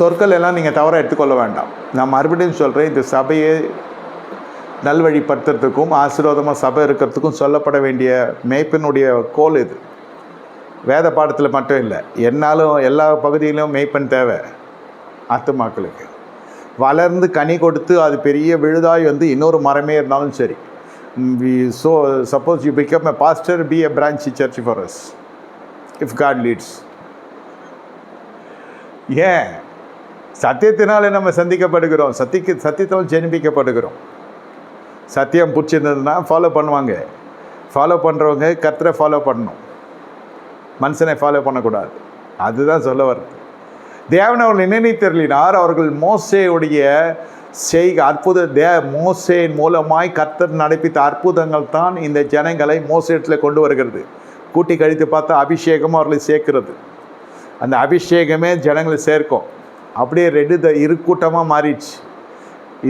சொற்கள் எல்லாம் நீங்கள் தவறாக எடுத்துக்கொள்ள வேண்டாம். நான் மறுபடியும் சொல்கிறேன் இந்த சபையை நல்வழிப்படுத்துறதுக்கும் ஆசீர்வாதமாக சபை இருக்கிறதுக்கும் சொல்லப்பட வேண்டிய மேய்ப்பனுடைய கோல் இது. வேத பாடத்தில் மட்டும் இல்லை என்னாலும் எல்லா பகுதியிலும் மேய்ப்பன் தேவை ஆத்துமாக்களுக்கு. வளர்ந்து கனி கொடுத்து அது பெரிய விழுதாய் வந்து இன்னொரு மரமே இருந்தாலும் சரி. So suppose you become a pastor be a branch church for us if God leads ஏன்? சத்தியத்தினாலே நம்ம சந்திக்கப்படுகிறோம். சத்திக்கு சத்தியத்தால் ஜெனிப்பிக்கப்படுகிறோம் சத்தியம் பிடிச்சிருந்ததுன்னா ஃபாலோ பண்ணுவாங்க. ஃபாலோ பண்ணுறவங்க கத்தரை ஃபாலோ பண்ணணும். மனுஷனை ஃபாலோ பண்ணக்கூடாது. அதுதான் சொல்ல வருது தேவன் அவர்கள் நினைத்தருளினார். அவர்கள் மோசையுடைய செய்க அற்புத தே மோசையின் மூலமாய் கர்த்தர் நடப்பித்த அற்புதங்கள் தான் இந்த ஜனங்களை மோசத்தில் கொண்டு வருகிறது. கூட்டி கழித்து பார்த்தா அபிஷேகம் அவர்களை சேர்க்கிறது. அந்த அபிஷேகமே ஜனங்களை சேர்க்கும். அப்படியே ரெண்டு த இரு கூட்டமாக மாறிடுச்சு.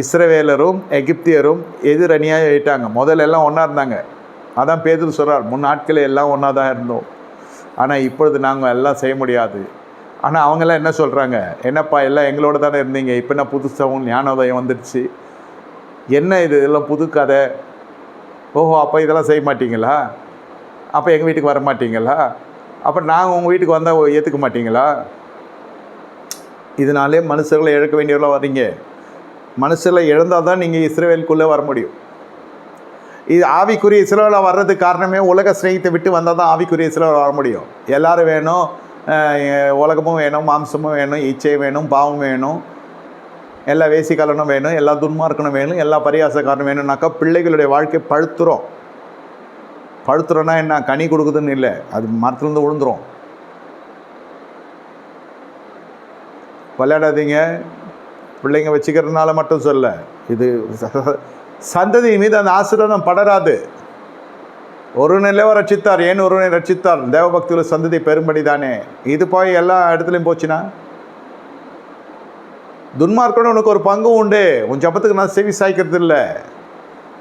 இஸ்ரவேலரும் எகிப்தியரும் எதிர் அணியாக ஆயிட்டாங்க. முதல்ல எல்லாம் ஒன்றா இருந்தாங்க. அதான் பேதர் சொல்கிறார் முன் நாட்களே எல்லாம் ஒன்றா தான் இருந்தோம். ஆனால் இப்பொழுது நாங்கள் எல்லாம் செய்ய முடியாது. ஆனால் அவங்கெல்லாம் என்ன சொல்கிறாங்க என்னப்பா எல்லாம் எங்களோட தானே இருந்தீங்க. இப்போ என்ன புதுசாகவும் ஞானோதயம் வந்துடுச்சு? என்ன இது? இதெல்லாம் புது கதை. ஓஹோ அப்போ இதெல்லாம் செய்ய மாட்டிங்களா? அப்போ எங்கள் வீட்டுக்கு வர மாட்டீங்களா? அப்போ நாங்கள் உங்கள் வீட்டுக்கு வந்தால் ஏற்றுக்க மாட்டிங்களா? இதனாலே மனுஷர்களை இழக்க வேண்டியவர்களாக வர்றீங்க. மனுஷர்களை இழந்தால் தான் நீங்கள் இஸ்ரேவேலுக்குள்ளே வர முடியும். இது ஆவிக்குரிய இஸ்ரேலில் வர்றதுக்கு காரணமே உலக சிநேகத்தை விட்டு வந்தால் தான் ஆவிக்குரிய இஸ்ரேலில் வர முடியும். எல்லோரும் வேணும் உலகமும் வேணும் மாம்சமும் வேணும் இச்சை வேணும் பாவம் வேணும் எல்லா வேசிக்காலனும் வேணும் எல்லா துன்மார்க்கனும் வேணும் எல்லா பரியாசக்காரனும் வேணும்னாக்கா பிள்ளைகளுடைய வாழ்க்கை பழுத்துரும். பழுத்துறோன்னா என்ன கனி கொடுக்குதுன்னு இல்லை அது மரத்துலேருந்து விழுந்துரும். விளையாடாதீங்க. பிள்ளைங்க வச்சுக்கிறதுனால மட்டும் சொல்ல இது சந்ததி மீது அந்த ஆசீர்வாதம் படராது. ஒருவனிலே ரட்சித்தார் ஏன் ஒருவனை ரட்சித்தார்? தேவபக்தியில் சந்ததி பெரும்படி தானே. இது போய் எல்லா இடத்துலையும் போச்சுன்னா? துன்மார்க்கோட உனக்கு ஒரு பங்கு உண்டு. உன் ஜபத்துக்கு நான் செவி சாய்க்கிறது இல்லை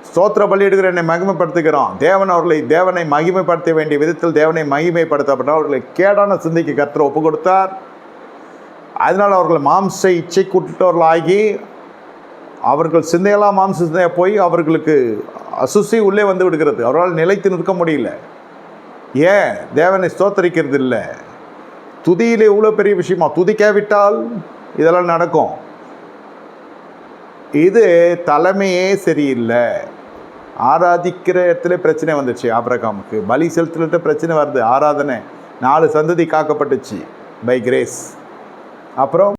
ஸ்தோத்திர பலி எடுக்கிற என்னை மகிமைப்படுத்துகிறோம். தேவன் அவர்களை தேவனை மகிமைப்படுத்த வேண்டிய விதத்தில் தேவனை மகிமைப்படுத்தப்பட்ட அவர்களை கேடான சிந்தைக்கு கத்திர ஒப்பு கொடுத்தார் அதனால் அவர்கள் மாம்ச இச்சை கூட்டவர்களாகி அவர்கள் சிந்தையெல்லாம் மாம்ச சிந்தையாக போய் அவர்களுக்கு அசுசி உள்ளே வந்து விடுகிறது. அவரால் நிலைத்து நிற்க முடியல. ஏன்? தேவனை ஸ்தோத்தரிக்கிறது இல்லை துதியிலே இவ்வளோ பெரிய விஷயமா? துதிக்காவிட்டால் இதெல்லாம் நடக்கும். இது தலைமையே சரியில்லை. ஆராதிக்கிற இடத்துல பிரச்சனை வந்துச்சு ஆபிரகாமுக்கு. பலி செலுத்துகிட்ட பிரச்சனை வருது. ஆராதனை. நாலு சந்ததி காக்கப்பட்டுச்சு. By grace. அப்புறம்